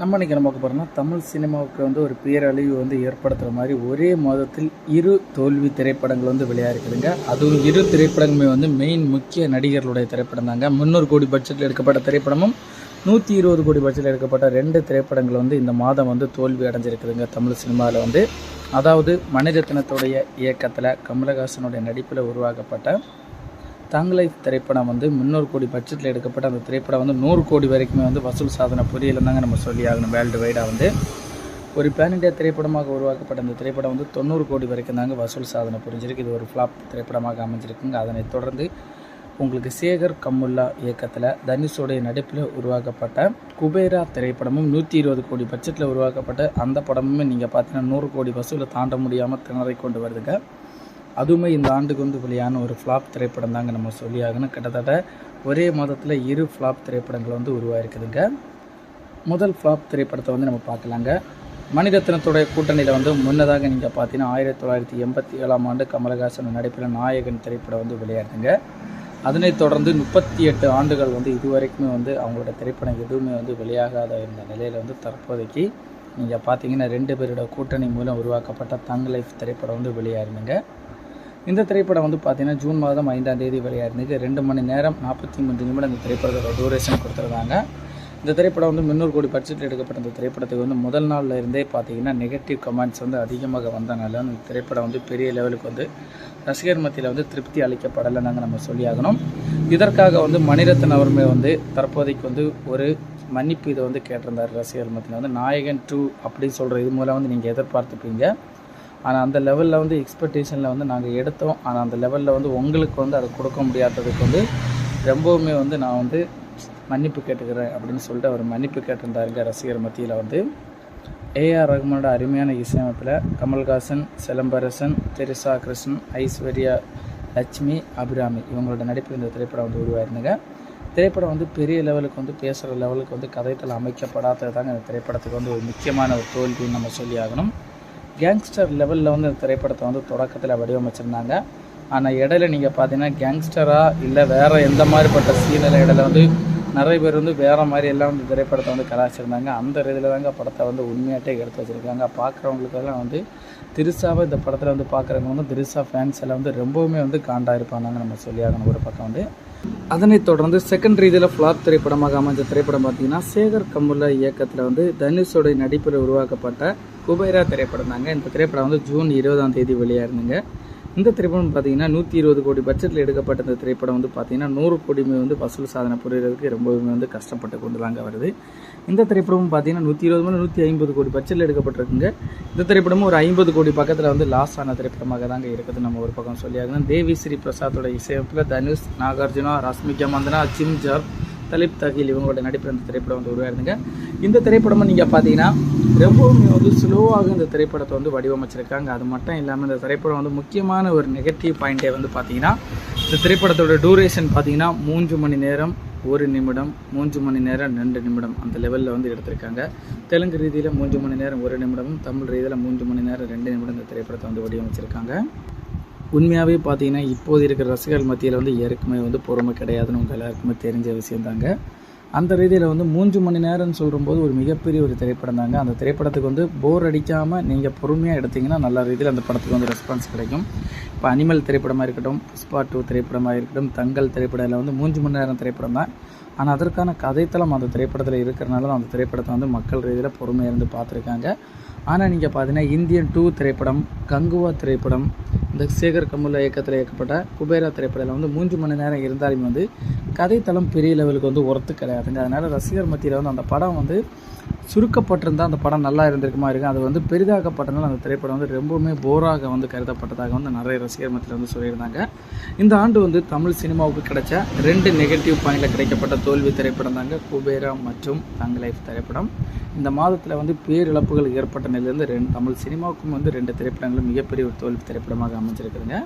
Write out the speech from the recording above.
நம்ம இன்னைக்கு என்ன பார்க்க போகிறோம்னா தமிழ் சினிமாவுக்கு வந்து ஒரு பேரழிவு வந்து ஏற்படுத்துகிற மாதிரி ஒரே மாதத்தில் இரு தோல்வி திரைப்படங்கள் வந்து விளையாடுக்குதுங்க அதுவும் இரு திரைப்படங்களுமே வந்து மெயின் முக்கிய நடிகர்களுடைய திரைப்படம் தாங்க. முந்நூறு கோடி பட்ஜெட்டில் எடுக்கப்பட்ட திரைப்படமும் நூற்றி இருபது கோடி பட்ஜெட்டில் எடுக்கப்பட்ட ரெண்டு திரைப்படங்கள் வந்து இந்த மாதம் வந்து தோல்வி அடைஞ்சிருக்குதுங்க தமிழ் சினிமாவில் வந்து. அதாவது மணிரத்னத்துடைய இயக்கத்தில் கமலஹாசனுடைய நடிப்பில் உருவாக்கப்பட்ட தங் லைஃப் திரைப்படம் வந்து முந்நூறு கோடி பட்ஜெட்டில் எடுக்கப்பட்ட அந்த திரைப்படம் வந்து நூறு கோடி வரைக்குமே வந்து வசூல் சாதனை புரியல தாங்க நம்ம சொல்லி ஆகணும் வேர்ல்டு வைடாக வந்து. ஒரு பேன் இண்டியா திரைப்படமாக உருவாக்கப்பட்ட அந்த திரைப்படம் வந்து தொண்ணூறு கோடி வரைக்கும் தாங்க வசூல் சாதனை புரிஞ்சிருக்கு. இது ஒரு ஃப்ளாப் திரைப்படமாக அமைஞ்சிருக்குங்க. அதனைத் தொடர்ந்து உங்களுக்கு சேகர் கம்முல்லா இயக்கத்தில் தனுஷோடைய நடிப்பில் உருவாக்கப்பட்ட குபேரா திரைப்படமும் நூற்றி இருபது கோடி பட்ஜெட்டில் உருவாக்கப்பட்ட அந்த படமுமே நீங்கள் பார்த்தீங்கன்னா நூறு கோடி வசூலை தாண்ட முடியாமல் திணறை கொண்டு வருதுங்க. அதுவுமே இந்த ஆண்டுக்கு வந்து வெளியான ஒரு ஃப்ளாப் திரைப்படம் தாங்க நம்ம சொல்லி ஆகணும் கிட்டத்தட்ட ஒரே மாதத்தில் இரு ஃப்ளாப் திரைப்படங்கள் வந்து உருவாயிருக்குதுங்க. முதல் ஃப்ளாப் திரைப்படத்தை வந்து நம்ம பார்க்கலாங்க. மணிரத்னத்துடைய கூட்டணியில் வந்து முன்னதாக நீங்கள் பார்த்தீங்கன்னா ஆயிரத்தி தொள்ளாயிரத்தி எண்பத்தி ஏழாம் ஆண்டு கமலஹாசன் நடிப்பில் நாயகன் திரைப்படம் வந்து விளையாடுதுங்க அதனைத் தொடர்ந்து முப்பத்தி எட்டு ஆண்டுகள் வந்து இதுவரைக்குமே வந்து அவங்களோட திரைப்படம் எதுவுமே வந்து வெளியாகாத இருந்த நிலையில் வந்து தற்போதைக்கு நீங்கள் பார்த்தீங்கன்னா ரெண்டு பேரோட கூட்டணி மூலம் உருவாக்கப்பட்ட தங் லைஃப் திரைப்படம் வந்து வெளியாயிருந்துங்க. இந்த திரைப்படம் வந்து பார்த்தீங்கன்னா ஜூன் மாதம் ஐந்தாம் தேதி வெளியாயிருந்துச்சு ரெண்டு மணி நேரம் நாற்பத்தி மூன்று நிமிடம் இந்த திரைப்படத்தோட டூரேஷன் கொடுத்துருந்தாங்க இந்த திரைப்படம் வந்து முந்நூறு கோடி பட்ஜெட்டில் எடுக்கப்பட்ட இந்த திரைப்படத்துக்கு வந்து முதல் நாளில் இருந்தே பார்த்தீங்கன்னா நெகட்டிவ் கமெண்ட்ஸ் வந்து அதிகமாக வந்தனால இந்த திரைப்படம் வந்து பெரிய லெவலுக்கு வந்து ரசிகர் மத்தியில் வந்து திருப்தி அளிக்கப்படலைன்னு நாங்கள் நம்ம சொல்லியாகணும். இதற்காக வந்து மணிரத்னம் அவருமே வந்து தற்போதைக்கு வந்து ஒரு மன்னிப்பு இதை வந்து கேட்டிருந்தார் ரசிகர் மத்தியில் வந்து நாயகன் டூ அப்படின்னு சொல்கிற இது மூலம் வந்து நீங்கள் எதிர்பார்த்துப்பீங்க ஆனால் அந்த லெவலில் வந்து எக்ஸ்பெக்டேஷனில் வந்து நாங்கள் எடுத்தோம். ஆனால் அந்த லெவலில் வந்து உங்களுக்கு வந்து அதை கொடுக்க முடியாததுக்கு வந்து ரொம்பவுமே வந்து நான் வந்து மன்னிப்பு கேட்டுக்கிறேன் அப்படின்னு சொல்லிட்டு அவர் மன்னிப்பு கேட்டிருந்தாருங்க ரசிகர் மத்தியில் வந்து. ஏஆர் ரகுமானோட அருமையான இசையமைப்பில் கமல்ஹாசன் சிலம்பரசன் தெரிசா கிருஷ்ணன் ஐஸ்வர்யா லட்சுமி அபிராமி இவங்களோட நடிப்பு இந்த திரைப்படம் வந்து உருவாயிருந்துங்க. திரைப்படம் வந்து பெரிய லெவலுக்கு வந்து பேசுகிற லெவலுக்கு வந்து கதைத்தில் அமைக்கப்படாதது தாங்க இந்த திரைப்படத்துக்கு வந்து ஒரு முக்கியமான ஒரு தோல்வின்னு நம்ம சொல்லி ஆகணும். கேங்ஸ்டர் லெவலில் வந்து இந்த திரைப்படத்தை வந்து தொடக்கத்தில் வடிவமைச்சிருந்தாங்க. ஆனால் இடையில நீங்கள் பார்த்தீங்கன்னா கேங்ஸ்டராக இல்லை வேறு எந்த மாதிரிப்பட்ட சீனில் இடையில வந்து நிறைய பேர் வந்து வேறு மாதிரி எல்லாம் வந்து திரைப்படத்தை வந்து கலாச்சிருந்தாங்க. அந்த இதில் தாங்க படத்தை வந்து உண்மையாட்டே எடுத்து வச்சுருக்காங்க. பார்க்குறவங்களுக்கெல்லாம் வந்து திருசாவை இந்த படத்தில் வந்து பார்க்குறவங்க வந்து திருசா ஃபேன்ஸ் எல்லாம் வந்து ரொம்பவுமே வந்து காண்டாக இருப்பாங்க நம்ம சொல்லி ஆகணும் ஒரு பக்கம் வந்து. அதனைத் தொடர்ந்து செகண்ட் ரீதியில் ஃப்ளாப் திரைப்படமாக அமைஞ்ச திரைப்படம் பார்த்தீங்கன்னா சேகர் கம்முல்லா இயக்கத்தில் வந்து தனுஷோடைய நடிப்பில் உருவாக்கப்பட்ட குபேரா திரைப்படம் தாங்க. இந்த திரைப்படம் வந்து ஜூன் இருபதாம் தேதி வெளியாயிருந்துங்க. இந்த திரைப்படம் பார்த்தீங்கன்னா நூற்றி இருபது கோடி பட்ஜெட்டில் எடுக்கப்பட்ட இந்த திரைப்படம் வந்து பார்த்தீங்கன்னா நூறு கோடிமே வந்து வசூல் சாதனை புரியறதுக்கு ரொம்பவுமே வந்து கஷ்டப்பட்டு கொண்டு தாங்க வருது. இந்த திரைப்படமும் பார்த்தீங்கன்னா நூற்றி இருபது முதல் நூற்றி ஐம்பது கோடி பட்ஜெட்டில் எடுக்கப்பட்டிருக்குங்க. இந்த திரைப்படமும் ஒரு ஐம்பது கோடி பக்கத்தில் வந்து லாஸ் ஆன திரைப்படமாக தாங்க இருக்குது. நம்ம ஒரு பக்கம் சொல்லியாகணும். தேவி ஸ்ரீ பிரசாத்தோட இசையமைப்பில் தனுஷ் நாகார்ஜுனா ரஷ்மிகா மந்தனா ஜிம் ஜார் தலிப் தகில் இவங்களோட நடிப்பில் இந்த திரைப்படம் வந்து உருவாயிருந்துங்க. இந்த திரைப்படமும் நீங்கள் பார்த்தீங்கன்னா ரொம்பவுமே வந்து ஸ்லோவாக இந்த திரைப்படத்தை வந்து வடிவமைச்சிருக்காங்க. அது மட்டும் இல்லாமல் இந்த திரைப்படம் வந்து முக்கியமான ஒரு நெகட்டிவ் பாயிண்டே வந்து பார்த்தீங்கன்னா இந்த திரைப்படத்தோட டூரேஷன் பார்த்தீங்கன்னா மூன்று மணி நேரம் ஒரு நிமிடம் மூன்று மணி நேரம் ரெண்டு நிமிடம் அந்த லெவலில் வந்து எடுத்திருக்காங்க. தெலுங்கு ரீதியில் மூன்று மணி நேரம் ஒரு நிமிடமும் தமிழ் ரீதியில் மூன்று மணி நேரம் ரெண்டு நிமிடம் இந்த திரைப்படத்தை வந்து வடிவமைச்சிருக்காங்க. உண்மையாகவே பார்த்தீங்கன்னா இப்போது இருக்கிற ரசிகர்கள் மத்தியில் வந்து யாருக்குமே வந்து பொறுமை கிடையாதுன்னு உங்கள் எல்லாருக்குமே தெரிஞ்ச விஷயம் தாங்க. அந்த ரீதியில் வந்து மூன்று மணி நேரம்னு சொல்லும்போது ஒரு மிகப்பெரிய ஒரு திரைப்படம் தாங்க. அந்த திரைப்படத்துக்கு வந்து போர் அடிக்காமல் நீங்கள் பொறுமையாக எடுத்தீங்கன்னா நல்ல ரீதியில் அந்த படத்துக்கு வந்து ரெஸ்பான்ஸ் கிடைக்கும். இப்போ அனிமல் திரைப்படமாக இருக்கட்டும் புஷ்பா டூ திரைப்படமாக இருக்கட்டும் தங்கல் திரைப்படத்தில் வந்து மூன்று மணி நேரம் திரைப்படம் தான். ஆனால் அதற்கான கதைத்தளம் அந்த திரைப்படத்தில் இருக்கிறனால அந்த திரைப்படத்தை வந்து மக்கள் ரீதியில் பொறுமையாக இருந்து பார்த்துருக்காங்க. ஆனால் நீங்கள் பார்த்தீங்கன்னா இந்தியன் டூ திரைப்படம் கங்குவா திரைப்படம் இந்த சேகர் கமுல்லா இயக்கத்தில் இயக்கப்பட்ட குபேரா திரைப்படத்தில் வந்து மூன்று மணி நேரம் இருந்தாலுமே வந்து கதைத்தளம் பெரிய லெவலுக்கு வந்து ஒர்த்து கிடையாதுங்க. அதனால் ரசிகர் மத்தியில் வந்து அந்த படம் வந்து சுருக்கப்பட்டிருந்தால் அந்த படம் நல்லா இருந்திருக்குமா இருக்கும் அது வந்து பெரிதாக்கப்பட்டனால அந்த திரைப்படம் வந்து ரொம்பவுமே போராக வந்து கருதப்பட்டதாக வந்து நிறைய ரசிகர் மத்தியில் வந்து சொல்லியிருந்தாங்க. இந்த ஆண்டு வந்து தமிழ் சினிமாவுக்கு கிடைச்ச ரெண்டு நெகட்டிவ் பாயிண்டில் கிடைக்கப்பட்ட தோல்வி திரைப்படம் தாங்க குபேரா மற்றும் தங் லைஃப் திரைப்படம். இந்த மாதத்தில் வந்து பேரிழப்புகள் ஏற்பட்ட நிலையிலேருந்து ரெண்டு தமிழ் சினிமாவுக்கும் வந்து ரெண்டு திரைப்படங்களும் மிகப்பெரிய ஒரு தோல்வி திரைப்படமாக அமைஞ்சிருக்குதுங்க.